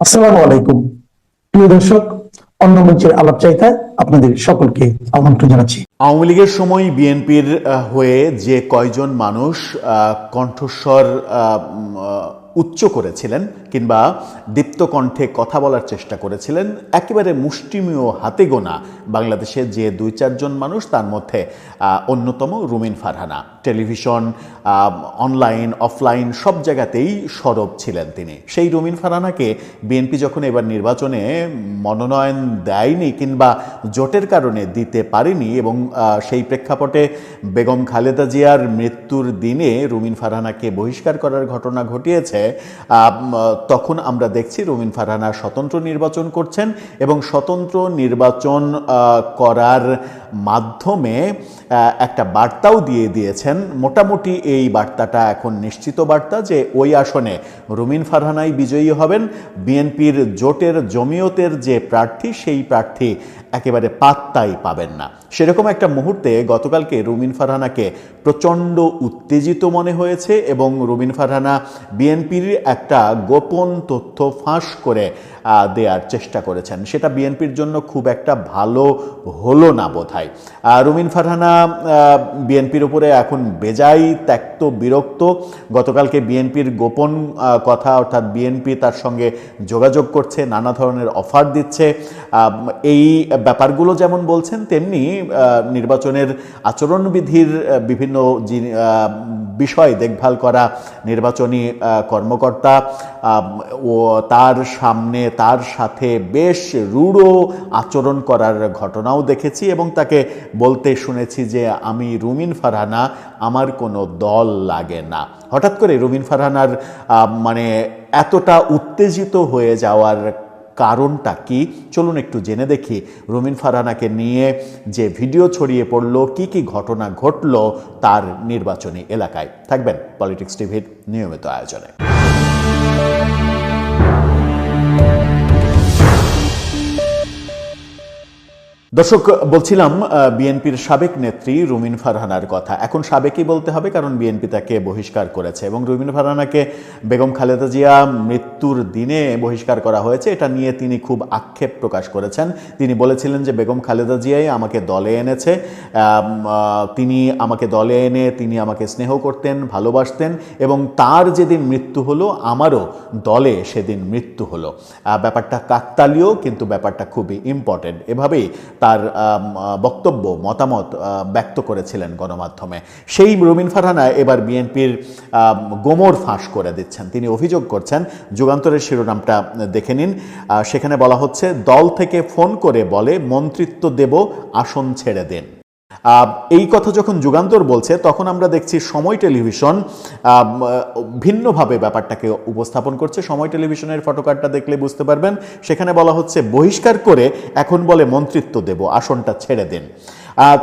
আসসালামু আলাইকুম। প্রিয় দর্শক, অন্য মঞ্চের আলাপ চাইতে আপনাদের সকলকে আমন্ত্রণ জানাচ্ছি। আওয়ামী লীগের সময় বিএনপির হয়ে যে কয়জন মানুষ কণ্ঠস্বর উচ্চ করেছিলেন কিংবা দীপ্ত কণ্ঠে কথা বলার চেষ্টা করেছিলেন, একেবারে মুষ্টিমীয় হাতে গোনা বাংলাদেশে যে দুই চারজন মানুষ, তার মধ্যে অন্যতম Rumin Farhana. Television online, offline সব জায়গাতেই সরব ছিলেন তিনি। সেই রুমিন ফারহানাকে বিএনপি যখন এবার নির্বাচনে মনোনয়ন দেয়নি কিংবা জোটের কারণে দিতে পারেনি এবং সেই প্রেক্ষাপটে বেগম খালেদা জিয়ার মৃত্যুর দিনে রুমিন ফারহানাকে বহিষ্কার করার ঘটনা ঘটিয়েছে তখন আমরা দেখছি রুমিন ফারহানা স্বতন্ত্র নির্বাচন করছেন এবং স্বতন্ত্র নির্বাচন করার মাধ্যমে একটা বার্তাও দিয়ে দিয়েছেন। মোটামুটি এই বার্তাটা এখন নিশ্চিত বার্তা যে ওই আসনে রুমিন ফারহানাই বিজয়ী হবেন। বিএনপির জোটের জমিয়তের যে প্রার্থী, সেই প্রার্থী একেবারে পাত্তাই পাবেন না। সেরকম একটা মুহূর্তে গতকালকে রুমিন ফারহানাকে প্রচণ্ড উত্তেজিত মনে হয়েছে এবং রুমিন ফারহানা বিএনপির একটা গোপন তথ্য ফাঁস করে দেওয়ার চেষ্টা করেছেন। সেটা বিএনপির জন্য খুব একটা ভালো হলো না বোধ হয় রুমিন ফারহানা বিএনপির উপরে এখন বেজাই ত্যক্ত, বিরক্ত। গতকালকে বিএনপির গোপন কথা অর্থাৎ বিএনপি তার সঙ্গে যোগাযোগ করছে, নানা ধরনের অফার দিচ্ছে। এই ব্যাপারগুলো যেমন বলছেন, তেমনি নির্বাচনের আচরণবিধির বিভিন্ন বিষয় দেখভাল করা, নির্বাচনী কর্মকর্তা ও তার সামনে, তার সাথে বেশ রূঢ় আচরণ করার ঘটনাও দেখেছি এবং তাকে বলতে শুনেছি যে, আমি রুমিন ফারহানা, আমার কোনো দল লাগে না। হঠাৎ করে রুমিন ফারহানার মানে এতটা উত্তেজিত হয়ে যাওয়ার কারণটা কি? চলুন একটু জেনে দেখি। রুমিন ফারহানাকে নিয়ে যে ভিডিও ছড়িয়ে পড়ল, কি কি ঘটনা ঘটল তার নির্বাচনী এলাকায়। থাকবেন পলিটিক্স টিভির নিয়মিত আয়োজনে। দর্শক, বলছিলাম বিএনপির সাবেক নেত্রী রুমিন ফারহানার কথা। এখন সাবেকই বলতে হবে, কারণ বিএনপি তাকে বহিষ্কার করেছে। এবং রুমিন ফারহানাকে বেগম খালেদা জিয়া মৃত্যুর দিনে বহিষ্কার করা হয়েছে, এটা নিয়ে তিনি খুব আক্ষেপ প্রকাশ করেছেন। তিনি বলেছিলেন যে, বেগম খালেদা জিয়াই আমাকে দলে এনেছে। তিনি আমাকে দলে এনে, তিনি আমাকে স্নেহ করতেন, ভালোবাসতেন এবং তার যেদিন মৃত্যু হলো, আমারও দলে সেদিন মৃত্যু হলো। ব্যাপারটা কাকতালীয়, কিন্তু ব্যাপারটা খুবই ইম্পর্টেন্ট এভাবেই তার বক্তব্য, মতামত ব্যক্ত করেছিলেন গণমাধ্যমে। সেই রুমিন ফারহানা এবার বিএনপির গোমর ফাঁস করে দিচ্ছেন। তিনি অভিযোগ করছেন, যুগান্তরের শিরোনামটা দেখে নিন। সেখানে বলা হচ্ছে, দল থেকে ফোন করে বলে মন্ত্রিত্ব দেব, আসন ছেড়ে দেন। এই কথা যখন যুগান্তর বলছে, তখন আমরা দেখছি সময় টেলিভিশন ভিন্নভাবে ব্যাপারটাকে উপস্থাপন করছে। সময় টেলিভিশনের ফটোকার্ডটা দেখলে বুঝতে পারবেন। সেখানে বলা হচ্ছে, বহিষ্কার করে এখন বলে মন্ত্রিত্ব দেব, আসনটা ছেড়ে দেন।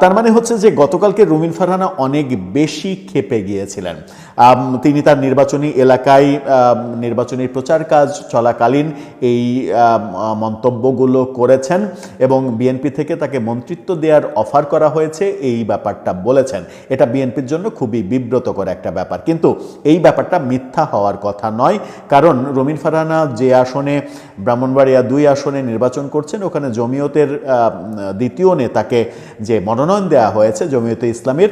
তার মানে হচ্ছে যে গতকালকে রুমিন ফারহানা অনেক বেশি ক্ষেপে গিয়েছিলেন। তিনি তার নির্বাচনী এলাকায় নির্বাচনী প্রচার কাজ চলাকালীন এই মন্তব্যগুলো করেছেন এবং বিএনপি থেকে তাকে মন্ত্রিত্ব দেওয়ার অফার করা হয়েছে, এই ব্যাপারটা বলেছেন। এটা বিএনপির জন্য খুবই বিব্রতকর একটা ব্যাপার। কিন্তু এই ব্যাপারটা মিথ্যা হওয়ার কথা নয়, কারণ রমিন ফারহানা যে আসনে, ব্রাহ্মণবাড়িয়া দুই আসনে নির্বাচন করছেন, ওখানে জমিয়তের দ্বিতীয় নেতাকে যে মনোনয়ন দেওয়া হয়েছে জমিয়তে ইসলামের।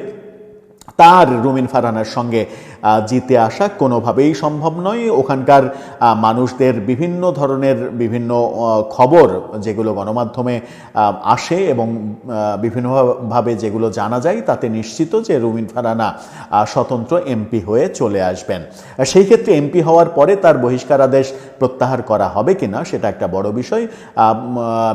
তার রুমিন ফারহানের সঙ্গে জিতে আসা কোনোভাবেই সম্ভব নয়। ওখানকার মানুষদের বিভিন্ন ধরনের বিভিন্ন খবর যেগুলো গণমাধ্যমে আসে এবং বিভিন্নভাবে যেগুলো জানা যায়, তাতে নিশ্চিত যে রুমিন ফারানা স্বতন্ত্র এমপি হয়ে চলে আসবেন। সেই ক্ষেত্রে এমপি হওয়ার পরে তার বহিষ্কার আদেশ প্রত্যাহার করা হবে কিনা, সেটা একটা বড় বিষয়।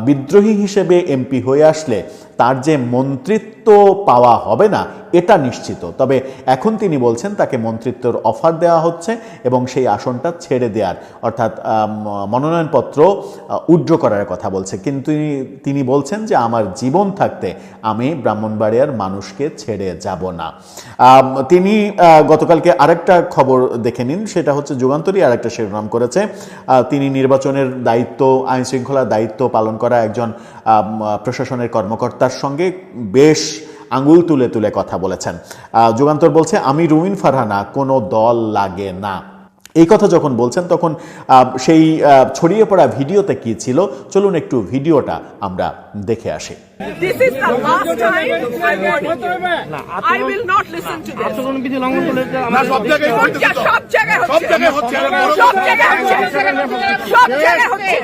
বিদ্রোহী হিসেবে এমপি হয়ে আসলে তার যে মন্ত্রিত্ব পাওয়া হবে না, এটা নিশ্চিত। তবে এখন তিনি বলছেন তাকে মন্ত্রিত্বর অফার দেওয়া হচ্ছে এবং সেই আসনটা ছেড়ে দেওয়ার। অর্থাৎ মনোনয়নপত্র উড্র করার কথা বলছে। কিন্তু তিনি- বলছেন যে, আমার জীবন থাকতে আমি ব্রাহ্মণবাড়িয়ার মানুষকে ছেড়ে যাব না। তিনি গতকালকে আরেকটা খবর দেখে নিন। সেটা হচ্ছে যুগান্তরই আরেকটা শিরোনাম করেছে। তিনি নির্বাচনের দায়িত্ব আইন শৃঙ্খলার দায়িত্ব পালন করা একজন প্রশাসনের কর্মকর্তার সঙ্গে বেশ আঙুল তুলে তুলে কথা বলেছেন। যুগান্তর বলছে আমি রুমিন ফারহানা কোনো দল লাগে না। এই কথা যখন বলছেন তখন আহ, সেই আহ, ছড়িয়ে পড়া ভিডিওতে কি ছিল? চলুন একটু ভিডিওটা আমরা দেখে আসি। This is the last time I warn you. I will not listen to this. আচরণ বিধি লঙ্ঘন করলে যে না সব জায়গায় হচ্ছে তো। সব জায়গায় সব জায়গায় হচ্ছে। সব জায়গায় হচ্ছে। সব জায়গায় হচ্ছে।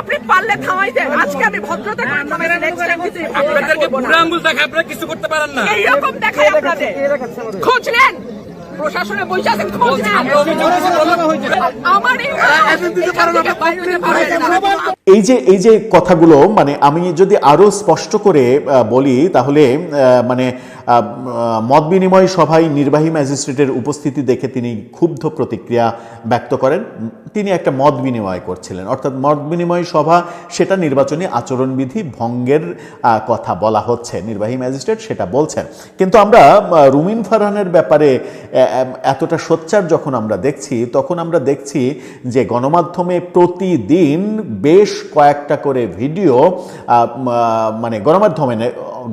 আপনি পারলে থামাই দেন। আজকে আমি ভদ্রতা করে থামাই নেক্সট টাইম কিছু আপনাদেরকে বুড়ো আঙ্গুল দেখে আপনারা কিছু করতে পারেন না। এইরকম দেখাই আপনাদের। খোঁজ নেন প্রশাসনে বসে আছেন খোঁজ নেন আমার এই এই যে এই যে কথাগুলো মানে আমি যদি আরও স্পষ্ট করে বলি, তাহলে মানে মত বিনিময় সভায় নির্বাহী ম্যাজিস্ট্রেটের উপস্থিতি দেখে তিনি ক্ষুব্ধ প্রতিক্রিয়া ব্যক্ত করেন। তিনি একটা মত বিনিময় করছিলেন। অর্থাৎ মত বিনিময় সভা, সেটা নির্বাচনী আচরণবিধি ভঙ্গের কথা বলা হচ্ছে। নির্বাহী ম্যাজিস্ট্রেট সেটা বলছেন। কিন্তু আমরা রুমিন ফারহানের ব্যাপারে এতটা সোচ্চার যখন আমরা দেখছি, তখন আমরা দেখছি যে গণমাধ্যমে প্রতিদিন বেশ কয়েকটা করে ভিডিও মানে গণমাধ্যমে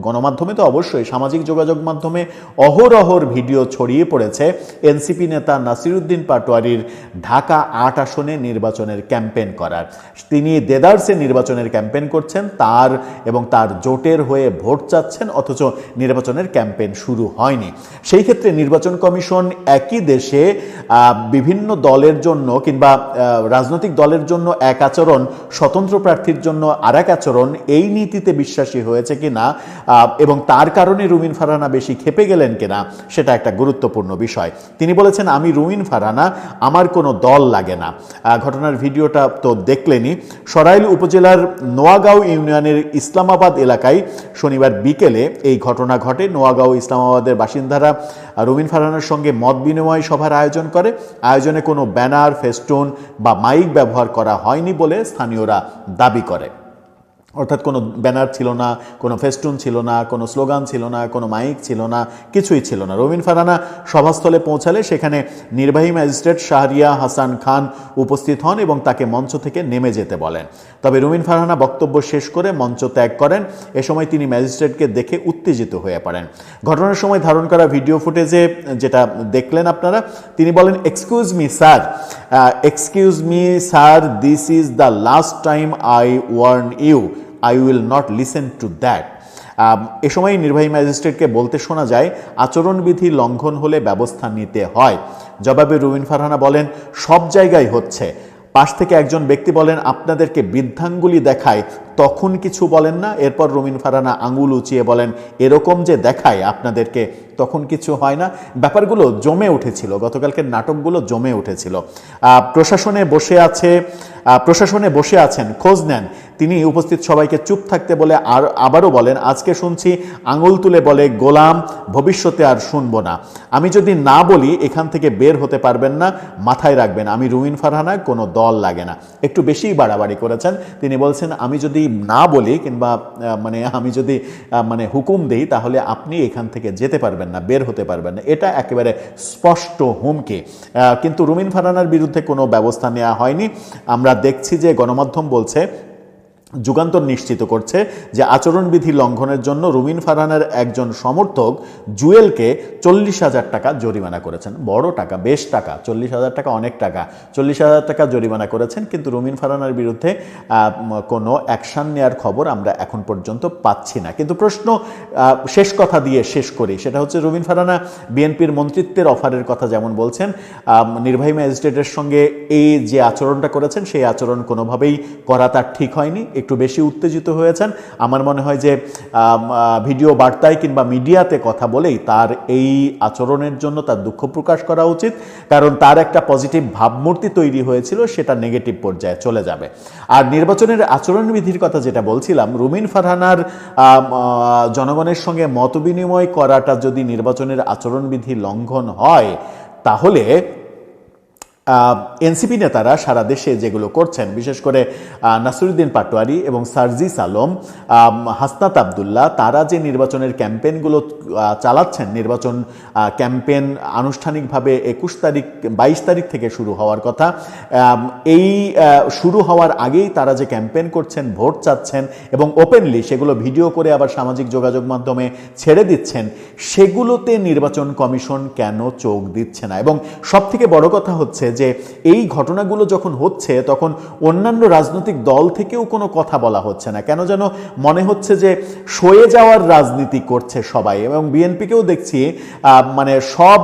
গণমাধ্যমে তো অবশ্যই সামাজিক যোগাযোগ মাধ্যমে অহরহর ভিডিও ছড়িয়ে পড়েছে। এনসিপি নেতা নাসিরুদ্দিন পাটোয়ারির ঢাকা আট আসনে নির্বাচনের ক্যাম্পেন করার। তিনি দেদারসে নির্বাচনের ক্যাম্পেন করছেন তার এবং তার জোটের হয়ে ভোট চাচ্ছেন অথচ নির্বাচনের ক্যাম্পেন শুরু হয়নি। সেই ক্ষেত্রে নির্বাচন কমিশন একই দেশে বিভিন্ন দলের জন্য কিংবা রাজনৈতিক দলের জন্য এক আচরণ স্বতন্ত্র প্রার্থীর জন্য আর এক আচরণ এই নীতিতে বিশ্বাসী হয়েছে কিনা আহ, এবং তার কারণে রুমিন ফারহানা বেশি খেপে গেলেন কিনা সেটা একটা গুরুত্বপূর্ণ বিষয়। তিনি বলেছেন, আমি রুমিন ফারহানা আমার কোনো দল লাগে না। ঘটনার ভিডিওটা তো দেখলেনি সরাইল উপজেলার নোয়াগাঁও ইউনিয়নের ইসলামাবাদ এলাকায় শনিবার বিকেলে এই ঘটনা ঘটে। নোয়াগাঁও ইসলামাবাদের বাসিন্দারা রুমিন ফারহানার সঙ্গে মত বিনিময় সভার আয়োজন করে। আয়োজনে কোনো ব্যানার, ফেস্টুন বা মাইক ব্যবহার করা হয়নি বলে স্থানীয়রা দাবি করে। অর্থাৎ কোনো ব্যানার ছিল না, কোনো ফেস্টুন ছিল না, কোনো স্লোগান ছিল না, কোনো মাইক ছিল না, কিছুই ছিল না। রবিন ফারানা সভাস্থলে পৌঁছালে সেখানে নির্বাহী ম্যাজিস্ট্রেট শাহরিয়া হাসান খান উপস্থিত হন এবং তাকে মঞ্চ থেকে নেমে যেতে বলেন। তবে রুমিন ফারহানা বক্তব্য শেষ করে মঞ্চ ত্যাগ করেন। এ সময় তিনি ম্যাজিস্ট্রেটকে দেখে উত্তেজিত হয়ে পড়েন। ঘটনার সময় ধারণ করা ভিডিও ফুটেজে যেটা দেখলেন আপনারা, তিনি বলেন excuse me sir excuse me sir this is the last time I warn you I will not listen to that এ সময় নির্বাহী ম্যাজিস্ট্রেটকে বলতে শোনা যায়, আচরণবিধি লঙ্ঘন হলে ব্যবস্থা নিতে হয়। জবাবে রুবিন ফারহানা বলেন, সব জায়গায় হচ্ছে। পাশ থেকে একজন ব্যক্তি বলেন, আপনাদেরকে বৃদ্ধাঙ্গুলি দেখায়, তখন কিছু বলেন না। এরপর রুমিন ফারানা আঙ্গুল উঁচিয়ে বলেন, এরকম যে দেখায় আপনাদেরকে, তখন কিছু হয় না। ব্যাপারগুলো জমে উঠেছিল। গতকালকের নাটকগুলো জমে উঠেছিল। প্রশাসনে বসে আছে প্রশাসনে বসে আছেন, খোঁজ নেন। তিনি উপস্থিত সবাইকে চুপ থাকতে বলে আর আবারও বলেন, আজকে শুনছি আঙুল তুলে বলে, গোলাম, ভবিষ্যতে আর শুনব না। আমি যদি না বলি, এখান থেকে বের হতে পারবেন না, মাথায় রাখবেন। আমি রুমিন ফারহানা, কোনো দল লাগে না। একটু বেশিই বাড়াবাড়ি করেছেন। তিনি বলছেন, আমি যদি না বলি কিংবা মানে আমি যদি মানে হুকুম দেই, তাহলে আপনি এখান থেকে যেতে পারবেন না, বের হতে পারবেন না। এটা একেবারে স্পষ্ট হুমকি। কিন্তু রুমিন ফারহানার বিরুদ্ধে কোনো ব্যবস্থা নেওয়া হয়নি। আমরা দেখছি যে গণমাধ্যম বলছে যুগান্তর নিশ্চিত করছে যে আচরণবিধি লঙ্ঘনের জন্য রুমিন ফারহানের একজন সমর্থক জুয়েলকে চল্লিশ হাজার টাকা জরিমানা করেছেন। বড় টাকা, বেশ টাকা, চল্লিশ হাজার টাকা অনেক টাকা। চল্লিশ হাজার টাকা জরিমানা করেছেন, কিন্তু রুমিন ফারহানার বিরুদ্ধে কোনো অ্যাকশন নেওয়ার খবর আমরা এখন পর্যন্ত পাচ্ছি না। কিন্তু প্রশ্ন শেষ কথা দিয়ে শেষ করি। সেটা হচ্ছে রুমিন ফারহানা বিএনপির মন্ত্রিত্বের অফারের কথা যেমন বলছেন নির্বাহী ম্যাজিস্ট্রেটের সঙ্গে এই যে আচরণটা করেছেন, সেই আচরণ কোনোভাবেই করা তার ঠিক হয়নি। একটু বেশি উত্তেজিত হয়েছেন। আমার মনে হয় যে ভিডিও বার্তায় কিংবা মিডিয়াতে কথা বলেই তার এই আচরণের জন্য তার দুঃখ প্রকাশ করা উচিত। কারণ তার একটা পজিটিভ ভাবমূর্তি তৈরি হয়েছিল, সেটা নেগেটিভ পর্যায়ে চলে যাবে। আর নির্বাচনের আচরণবিধির কথা যেটা বলছিলাম, রুমিন ফারহানার জনগণের সঙ্গে মতবিনিময় করাটা যদি নির্বাচনের আচরণবিধি লঙ্ঘন হয়, তাহলে এনসিপি নেতারা সারা দেশে যেগুলো করছেন, বিশেষ করে নাসিরুদ্দিন পাটোয়ারি এবং সার্জিস আলম হাসনাত আবদুল্লাহ, তারা যে নির্বাচনের ক্যাম্পেনগুলো চালাচ্ছেন, নির্বাচন ক্যাম্পেন আনুষ্ঠানিকভাবে একুশ তারিখ, বাইশ তারিখ থেকে শুরু হওয়ার কথা এই শুরু হওয়ার আগেই তারা যে ক্যাম্পেন করছেন, ভোট চাচ্ছেন এবং ওপেনলি সেগুলো ভিডিও করে আবার সামাজিক যোগাযোগ মাধ্যমে ছেড়ে দিচ্ছেন, সেগুলোতে নির্বাচন কমিশন কেন চোখ দিচ্ছে না? এবং সব থেকে বড় কথা হচ্ছে যে এই ঘটনাগুলো যখন হচ্ছে, তখন অন্যান্য রাজনৈতিক দল থেকেও কোনো কথা বলা হচ্ছে না। কেন যেন মনে হচ্ছে যে সয়ে যাওয়ার রাজনীতি করছে সবাই এবং বিএনপিকেও দেখছি মানে সব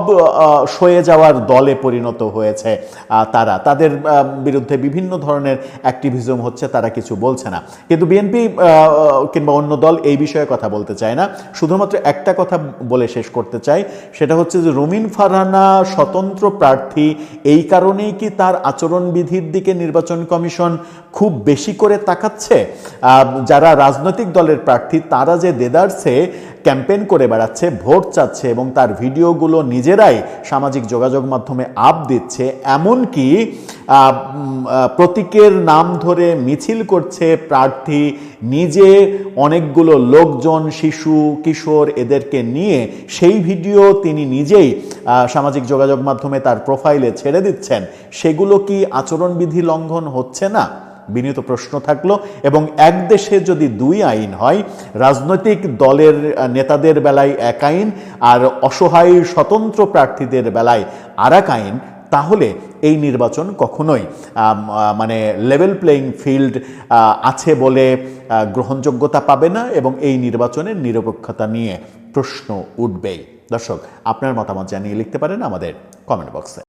সয়ে যাওয়ার দলে পরিণত হয়েছে তারা। তাদের বিরুদ্ধে বিভিন্ন ধরনের অ্যাক্টিভিজম হচ্ছে, তারা কিছু বলছে না। কিন্তু বিএনপি কিংবা অন্য দল এই বিষয়ে কথা বলতে চায় না। শুধুমাত্র একটা কথা বলে শেষ করতে চাই, সেটা হচ্ছে যে রুমিন ফারহানা স্বতন্ত্র প্রার্থী এই কারণেই কি তার আচরণবিধির দিকে নির্বাচন কমিশন খুব বেশি করে তাকাচ্ছে। যারা রাজনৈতিক দলের প্রার্থী, তারা যে দেদারসে ক্যাম্পেইন করে বেড়াচ্ছে, ভোট চাচ্ছে এবং তার ভিডিওগুলো নিজেরাই সামাজিক যোগাযোগ মাধ্যমে আপ দিচ্ছে, এমনকি প্রতীকের নাম ধরে মিছিল করছে প্রার্থী, নিজে অনেকগুলো লোকজন, শিশু, কিশোর এদেরকে নিয়ে, সেই ভিডিও তিনি নিজেই সামাজিক যোগাযোগ মাধ্যমে তার প্রোফাইলে ছেড়ে দিচ্ছেন। সেগুলো কি আচরণবিধি লঙ্ঘন হচ্ছে না? বিনীত প্রশ্ন থাকল, এবং এক দেশে যদি দুই আইন হয়, রাজনৈতিক দলের নেতাদের বেলায় এক আইন আর অসহায় স্বতন্ত্র প্রার্থীদের বেলায় আর এক আইন, তাহলে এই নির্বাচন কখনোই মানে লেভেল প্লেইং ফিল্ড আছে বলে গ্রহণযোগ্যতা পাবে না, এবং এই নির্বাচনের নিরপেক্ষতা নিয়ে প্রশ্ন উঠবেই। দর্শক, আপনার মতামত জানিয়ে লিখতে পারেন আমাদের কমেন্ট বক্সে